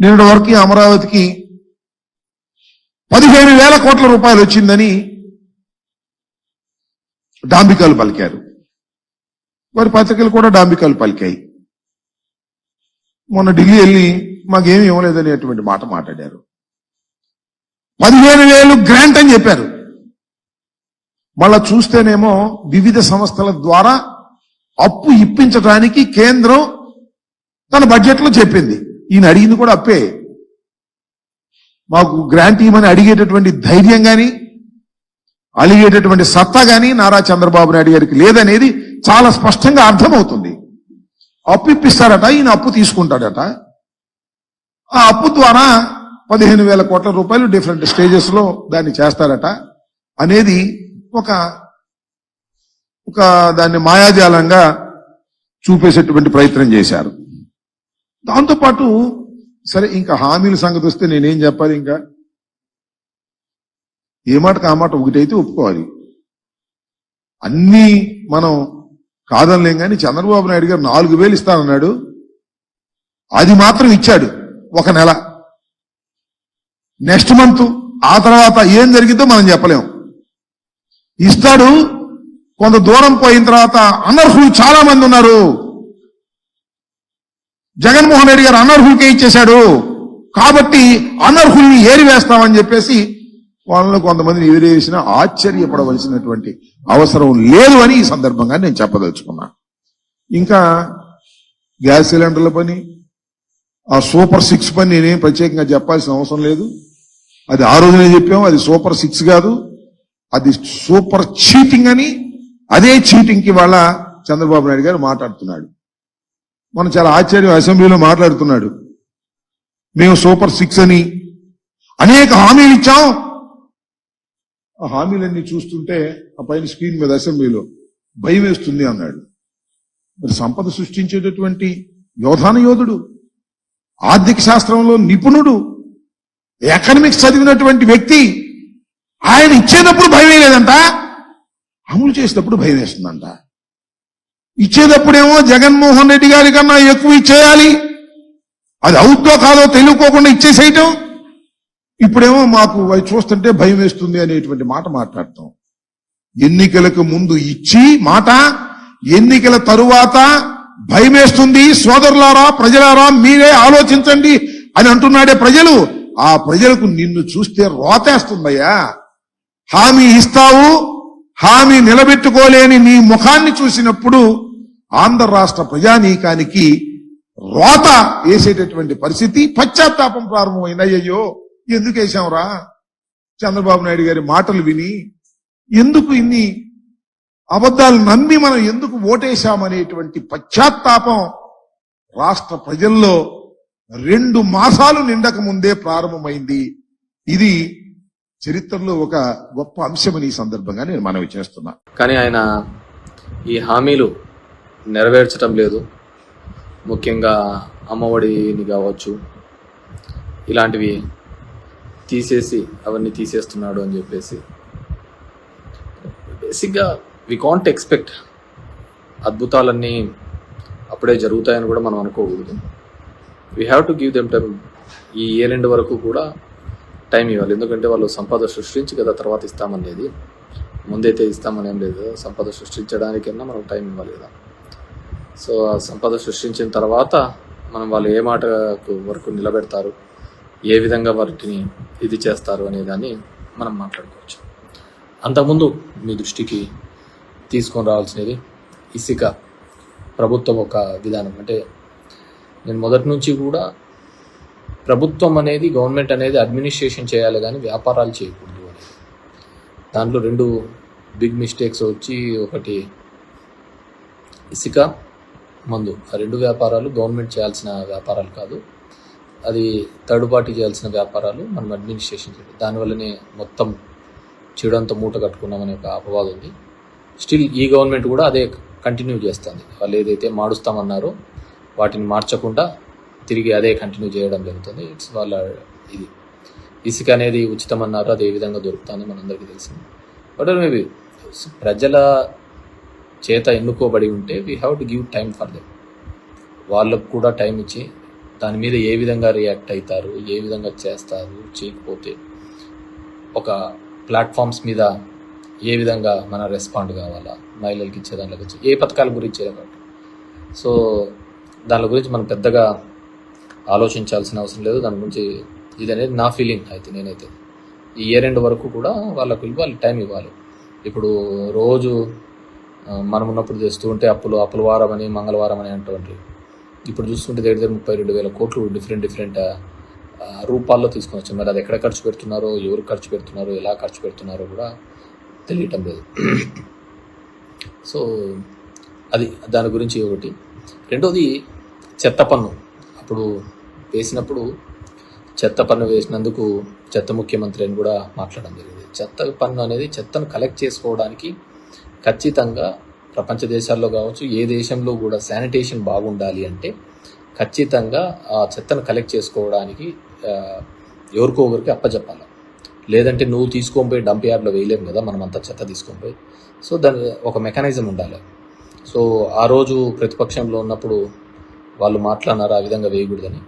నిన్నటి వరకు అమరావతికి పదిహేను వేల కోట్ల రూపాయలు వచ్చిందని డాంబికాలు పలికారు. వారి పత్రికలు కూడా డాంబికాలు పలికాయి. మొన్న ఢిల్లీ వెళ్ళి మాకేమి ఇవ్వలేదనేటువంటి మాట మాట్లాడారు. పదిహేను వేలు గ్రాంట్ అని చెప్పారు. మళ్ళా చూస్తేనేమో వివిధ సంస్థల ద్వారా అప్పు ఇప్పించడానికి కేంద్రం తన బడ్జెట్లో చెప్పింది. ఈయన అడిగింది కూడా అప్పే. మాకు గ్రాంట్ ఇవ్వమని అడిగేటటువంటి ధైర్యం కానీ అలిగేటటువంటి సత్తా కానీ నారా చంద్రబాబు నాయుడు గారికి లేదనేది చాలా స్పష్టంగా అర్థమవుతుంది. అప్పు ఇప్పిస్తారట ఈయన అప్పు తీసుకుంటాడట. ఆ అప్పు ద్వారా పదిహేను వేల కోట్ల రూపాయలు డిఫరెంట్ స్టేజెస్లో దాన్ని చేస్తారట అనేది ఒక ఒక దాన్ని మాయాజాలంగా చూపేసేటువంటి ప్రయత్నం చేశారు. దాంతోపాటు సరే ఇంకా హామీల సంగతి వస్తే నేనేం చెప్పాలి ఇంకా? ఏ మాటకు ఆ మాట ఒకటైతే ఒప్పుకోవాలి. అన్నీ మనం కాదనలేం కానీ చంద్రబాబు నాయుడు గారు నాలుగు వేలు ఇస్తానన్నాడు. అది మాత్రం ఇచ్చాడు ఒక నెల. నెక్స్ట్ మంత్ ఆ తర్వాత ఏం జరిగిందో మనం చెప్పలేం. ఇస్తాడు కొంత దూరం పోయిన తర్వాత అనర్హులు చాలా మంది ఉన్నారు. జగన్మోహన్ రెడ్డి గారు అనర్హులకే ఇచ్చేశాడు. కాబట్టి అనర్హుల్ని ఏరివేస్తామని చెప్పేసి వాళ్ళలో కొంతమందిని ఎదిరేసిన ఆశ్చర్యపడవలసినటువంటి అవసరం లేదు అని ఈ సందర్భంగా నేను చెప్పదలుచుకున్నా. ఇంకా గ్యాస్ సిలిండర్ల పని ఆ సూపర్ సిక్స్ పని నేనేం ప్రత్యేకంగా చెప్పాల్సిన అవసరం లేదు. అది ఆ రోజునే చెప్పాము అది సూపర్ సిక్స్ కాదు. అది సూపర్ చీటింగ్ అని అదే చీటింగ్కి వాళ్ళ చంద్రబాబు నాయుడు గారు మాట్లాడుతున్నాడు. మనం చాలా ఆశ్చర్యం అసెంబ్లీలో మాట్లాడుతున్నాడు. మేము సూపర్ సిక్స్ అని అనేక హామీలు ఇచ్చాం. ఆ హామీలన్నీ చూస్తుంటే ఆ పైన స్క్రీన్ మీద అసెంబ్లీలో భయం వేస్తుంది అన్నాడు. మరి సంపద సృష్టించేటటువంటి యోధాన యోధుడు ఆర్థిక శాస్త్రంలో నిపుణుడు ఎకనమిక్స్ చదివినటువంటి వ్యక్తి ఆయన ఇచ్చేటప్పుడు భయం లేదంట అమలు చేసేటప్పుడు భయం వేస్తుందంట. ఇచ్చేటప్పుడేమో జగన్మోహన్ రెడ్డి గారి కన్నా ఎక్కువ ఇచ్చేయాలి. అది అవుతో కాదో తెలియకోకుండా ఇచ్చేసేయటం. ఇప్పుడేమో మాకు అవి చూస్తుంటే భయం వేస్తుంది అనేటువంటి మాట మాట్లాడతాం. ఎన్నికలకు ముందు ఇచ్చి మాట ఎన్నికల తరువాత భయమేస్తుంది సోదరులారా ప్రజలారా మీరే ఆలోచించండి అని అంటున్నాడే ప్రజలు. ఆ ప్రజలకు నిన్ను చూస్తే రోతేస్తుందయ్యా. హామీ ఇస్తావు హామీ నిలబెట్టుకోలేని నీ ముఖాన్ని చూసినప్పుడు ఆంధ్ర రాష్ట్ర ప్రజానీకానికి రోత వేసేటటువంటి పరిస్థితి పశ్చాత్తాపం ప్రారంభమైన అయ్యయ్యో ఎందుకు వేసాంరా చంద్రబాబు నాయుడు గారి మాటలు విని ఎందుకు ఇన్ని అబద్ధాలు నమ్మి మనం ఎందుకు ఓటేశామనేటువంటి పశ్చాత్తాపం రాష్ట్ర ప్రజల్లో రెండు మాసాలు నిండక ముందే ప్రారంభమైంది. ఇది చరిత్రలో ఒక గొప్ప అంశమని ఈ సందర్భంగా నేను మనవి చేస్తున్నా. కానీ ఆయన ఈ హామీలు నెరవేర్చడం లేదు. ముఖ్యంగా అమ్మఒడిని కావచ్చు ఇలాంటివి తీసేసి అవన్నీ తీసేస్తున్నాడు అని చెప్పేసి. బేసిక్గా వి కాంట్ ఎక్స్పెక్ట్ అద్భుతాలన్నీ అప్పుడే జరుగుతాయని కూడా మనం అనుకోకూడదు. We have to give them time ఈ ఇయర్ ఎండ్ వరకు కూడా టైం ఇవ్వాలి. ఎందుకంటే వాళ్ళు సంపద సృష్టించి కదా తర్వాత ఇస్తామనేది. ముందైతే ఇస్తామనేం లేదు. సంపద సృష్టించడానికైనా మనం టైం ఇవ్వాలి కదా. సో ఆ సంపద సృష్టించిన తర్వాత మనం వాళ్ళు ఏ మాటకు వరకు నిలబెడతారు ఏ విధంగా వాటిని ఇది చేస్తారు అనే దాన్ని మనం మాట్లాడుకోవచ్చు. అంతకుముందు మీ దృష్టికి తీసుకొని రావాల్సినది ఇసుక. ప్రభుత్వం ఒక విధానం. అంటే నేను మొదటి నుంచి కూడా ప్రభుత్వం అనేది గవర్నమెంట్ అనేది అడ్మినిస్ట్రేషన్ చేయాలి కానీ వ్యాపారాలు చేయకూడదు అనేది. దాంట్లో రెండు బిగ్ మిస్టేక్స్ వచ్చి ఒకటి ఇసుక మందు. ఆ రెండు వ్యాపారాలు గవర్నమెంట్ చేయాల్సిన వ్యాపారాలు కాదు. అది థర్డ్ పార్టీ చేయాల్సిన వ్యాపారాలు మనం అడ్మినిస్ట్రేషన్ చేయాలి. దానివల్లనే మొత్తం చెడంతా మూట కట్టుకున్నామనే ఒక అపవాదం ఉంది. స్టిల్ ఈ గవర్నమెంట్ కూడా అదే కంటిన్యూ చేస్తుంది. వాళ్ళు ఏదైతే మారుస్తామన్నారో వాటిని మార్చకుండా తిరిగి అదే కంటిన్యూ చేయడం జరుగుతుంది. ఇట్స్ వాళ్ళ ఇది. ఇసుక అనేది ఉచితం అన్నారు అది ఏ విధంగా దొరుకుతుంది మనందరికీ తెలిసింది. బట్ మేబీ ప్రజల చేత ఎన్నుకోబడి ఉంటే we have to give time for them వాళ్ళకు కూడా టైం ఇచ్చి దాని మీద ఏ విధంగా రియాక్ట్ అవుతారు ఏ విధంగా చేస్తారు చేయకపోతే ఒక ప్లాట్ఫామ్స్ మీద ఏ విధంగా మన రెస్పాండ్ కావాలా మహిళలకి ఇచ్చే దాంట్లో ఏ పథకాల గురించి కాబట్టి సో దాని గురించి మనం పెద్దగా ఆలోచించాల్సిన అవసరం లేదు. దాని గురించి ఇది అనేది నా ఫీలింగ్ అయితే నేనైతే. ఈ ఇయర్ ఎండ్ వరకు కూడా వాళ్ళకు ఇవ్వాలి టైం ఇవ్వాలి. ఇప్పుడు రోజు మనం ఉన్నప్పుడు తెస్తూ ఉంటే అప్పులు అప్పుల వారం అని మంగళవారం అని అంటుంటారు ఇప్పుడు చూస్తుంటే దగ్గర దగ్గర ముప్పై రెండు వేల కోట్లు డిఫరెంట్ డిఫరెంట్ రూపాల్లో తీసుకొని వచ్చారు మరి అది ఎక్కడ ఖర్చు పెడుతున్నారో ఎవరు ఖర్చు పెడుతున్నారో ఎలా ఖర్చు పెడుతున్నారో కూడా తెలియటం లేదు. సో అది దాని గురించి ఒకటి. రెండోది చెత్త పన్ను. అప్పుడు వేసినప్పుడు చెత్త పన్ను వేసినందుకు చెత్త ముఖ్యమంత్రి అని కూడా మాట్లాడడం జరిగింది. చెత్త పన్ను అనేది చెత్తను కలెక్ట్ చేసుకోవడానికి ఖచ్చితంగా ప్రపంచ దేశాల్లో కావచ్చు ఏ దేశంలో కూడా శానిటేషన్ బాగుండాలి అంటే ఖచ్చితంగా ఆ చెత్తను కలెక్ట్ చేసుకోవడానికి ఎవరికో ఒకరికి అప్పచెప్పాలి లేదంటే నువ్వు తీసుకొని పోయి డంప్ యార్డ్లో వేయలేము కదా మనం అంత చెత్త తీసుకొని పోయి. సో దాని ఒక మెకానిజం ఉండాలి. సో ఆ రోజు ప్రతిపక్షంలో ఉన్నప్పుడు వాళ్ళు మాట్లాడినారు ఆ విధంగా వేయకూడదని.